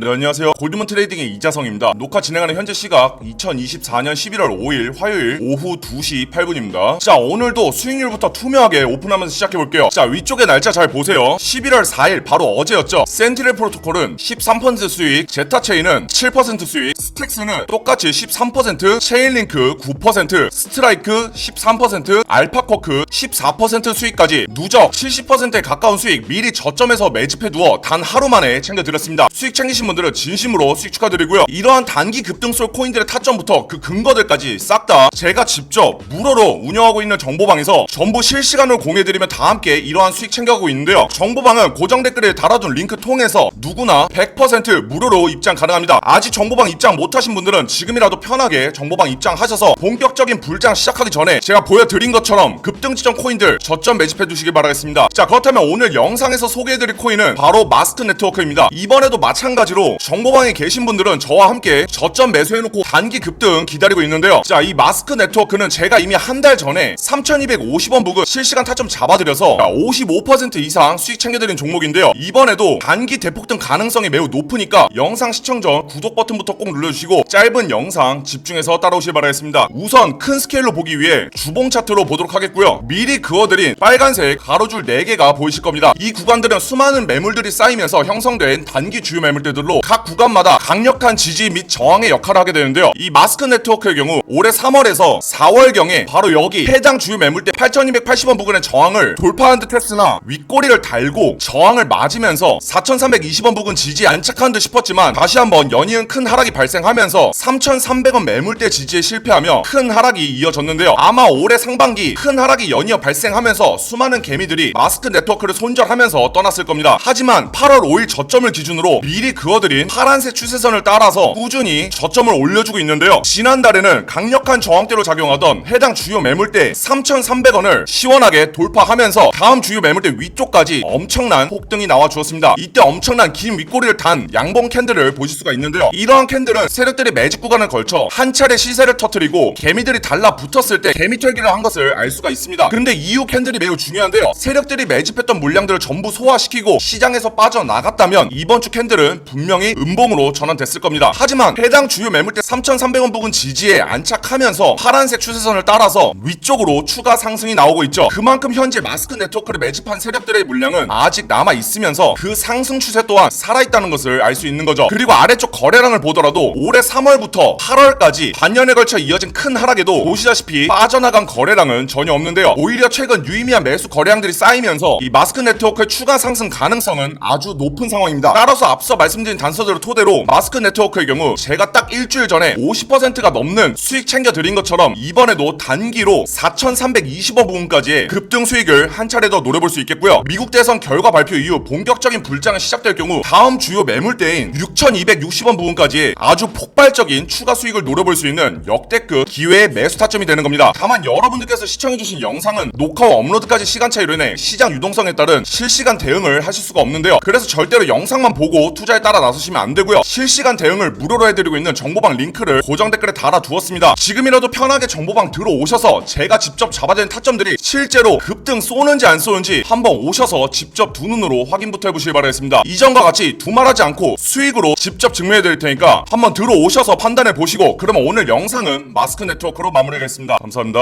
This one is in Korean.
네, 안녕하세요. 골드문 트레이딩의 이자성입니다. 녹화 진행하는 현재 시각 2024년 11월 5일 화요일 오후 2시 8분입니다. 자, 오늘도 수익률부터 투명하게 오픈하면서 시작해볼게요. 자, 위쪽에 날짜 잘 보세요. 11월 4일 바로 어제였죠. 센티넬 프로토콜은 13% 수익, 제타체인은 7% 수익, 스택스는 똑같이 13%, 체인링크 9%, 스트라이크 13%, 알파쿼크 14% 수익까지 누적 70%에 가까운 수익 미리 저점에서 매집해두어 단 하루 만에 챙겨드렸습니다. 수익 챙기신 분들은 진심으로 수익 축하드리고요. 이러한 단기 급등솔 코인들의 타점부터 그 근거들까지 싹 다 제가 직접 무료로 운영하고 있는 정보방에서 전부 실시간으로 공유해드리며 다 함께 이러한 수익 챙겨가고 있는데요. 정보방은 고정 댓글에 달아둔 링크 통해서 누구나 100% 무료로 입장 가능합니다. 아직 정보방 입장 못하신 분들은 지금이라도 편하게 정보방 입장하셔서 본격적인 불장 시작하기 전에 제가 보여드린 것처럼 급등 지점 코인들 저점 매집해 두시길 바라겠습니다. 자 그렇다면 오늘 영상에서 소개해드릴 코인은 바로 마스트 네트워크입니다. 이번에도 마찬가지로 정보방에 계신 분들은 저와 함께 저점 매수해놓고 단기 급등 기다리고 있는데요. 자 이 마스크 네트워크는 제가 이미 한 달 전에 3,250원 부근 실시간 타점 잡아드려서 55% 이상 수익 챙겨드린 종목인데요. 이번에도 단기 대폭등 가능성이 매우 높으니까 영상 시청 전 구독 버튼부터 꼭 눌러주시고 짧은 영상 집중해서 따라오시길 바라겠습니다. 우선 큰 스케일로 보기 위해 주봉 차트로 보도록 하겠고요. 미리 그어드린 빨간색 가로줄 4개가 보이실 겁니다. 이 구간들은 수많은 매물들이 쌓이면서 형성된 단기 주요 매물대들로 각 구간마다 강력한 지지 및 저항의 역할을 하게 되는데요. 이 마스크 네트워크의 경우 올해 3월에서 4월경에 바로 여기 해당 주요 매물대 8280원 부근의 저항을 돌파한 듯 했으나 윗꼬리를 달고 저항을 맞으면서 4320원 부근 지지에 안착한 듯 싶었지만 다시 한번 연이은 큰 하락이 발생하면서 3300원 매물대 지지에 실패하며 큰 하락이 이어졌는데요. 아마 올해 상반기 큰 하락이 연이어 발생하면서 수많은 개미들이 마스크 네트워크를 손절하면서 떠났을 겁니다. 하지만 8월 5일 저점을 기준으로 미리 그어 드린 파란색 추세선을 따라서 꾸준히 저점을 올려주고 있는데요. 지난달에는 강력한 저항대로 작용하던 해당 주요 매물대 3,300원을 시원하게 돌파하면서 다음 주요 매물대 위쪽까지 엄청난 폭등이 나와 주었습니다. 이때 엄청난 긴 윗꼬리를 단 양봉 캔들을 보실 수가 있는데요. 이러한 캔들은 세력들이 매직 구간을 걸쳐 한 차례 시세를 터뜨리고 개미들이 달라붙었을 때 개미 털기를 한 것을 알 수가 있습니다. 그런데 이후 캔들이 매우 중요한데요. 세력들이 매집했던 물량들을 전부 소화시키고 시장에서 빠져나갔다면 이번 주 캔들은 분명 히 음봉으로 전환됐을 겁니다. 하지만 해당 주요 매물대 3,300원 부근 지지에 안착하면서 파란색 추세선을 따라서 위쪽으로 추가 상승이 나오고 있죠. 그만큼 현재 마스크 네트워크를 매집한 세력들의 물량은 아직 남아 있으면서 그 상승 추세 또한 살아있다는 것을 알 수 있는 거죠. 그리고 아래쪽 거래량을 보더라도 올해 3월부터 8월까지 반년에 걸쳐 이어진 큰 하락에도 보시다시피 빠져나간 거래량은 전혀 없는데요. 오히려 최근 유의미한 매수 거래량들이 쌓이면서 이 마스크 네트워크의 추가 상승 가능성은 아주 높은 상황입니다. 따라서 앞서 말씀드린 단서들을 토대로 마스크 네트워크의 경우 제가 딱 일주일 전에 50%가 넘는 수익 챙겨 드린 것처럼 이번에도 단기로 4,320원 부분까지의 급등 수익을 한 차례 더 노려볼 수 있겠고요. 미국 대선 결과 발표 이후 본격적인 불장이 시작될 경우 다음 주요 매물대인 6,260원 부분까지 아주 폭발적인 추가 수익을 노려볼 수 있는 역대급 기회의 매수 타점이 되는 겁니다. 다만 여러분들께서 시청해주신 영상은 녹화와 업로드까지 시간 차이로 인해 시장 유동성에 따른 실시간 대응을 하실 수가 없는데요. 그래서 절대로 영상만 보고 투자에 따라 나서시면 안 되고요. 실시간 대응을 무료로 해드리고 있는 정보방 링크를 고정 댓글에 달아두었습니다. 지금이라도 편하게 정보방 들어오셔서 제가 직접 잡아낸 타점들이 실제로 급등 쏘는지 안 쏘는지 한번 오셔서 직접 두 눈으로 확인부터 해보시길 바라겠습니다. 이전과 같이 두말하지 않고 수익으로 직접 증명해 드릴 테니까 한번 들어오셔서 판단해 보시고 그러면 오늘 영상은 마스크 네트워크로 마무리하겠습니다. 감사합니다.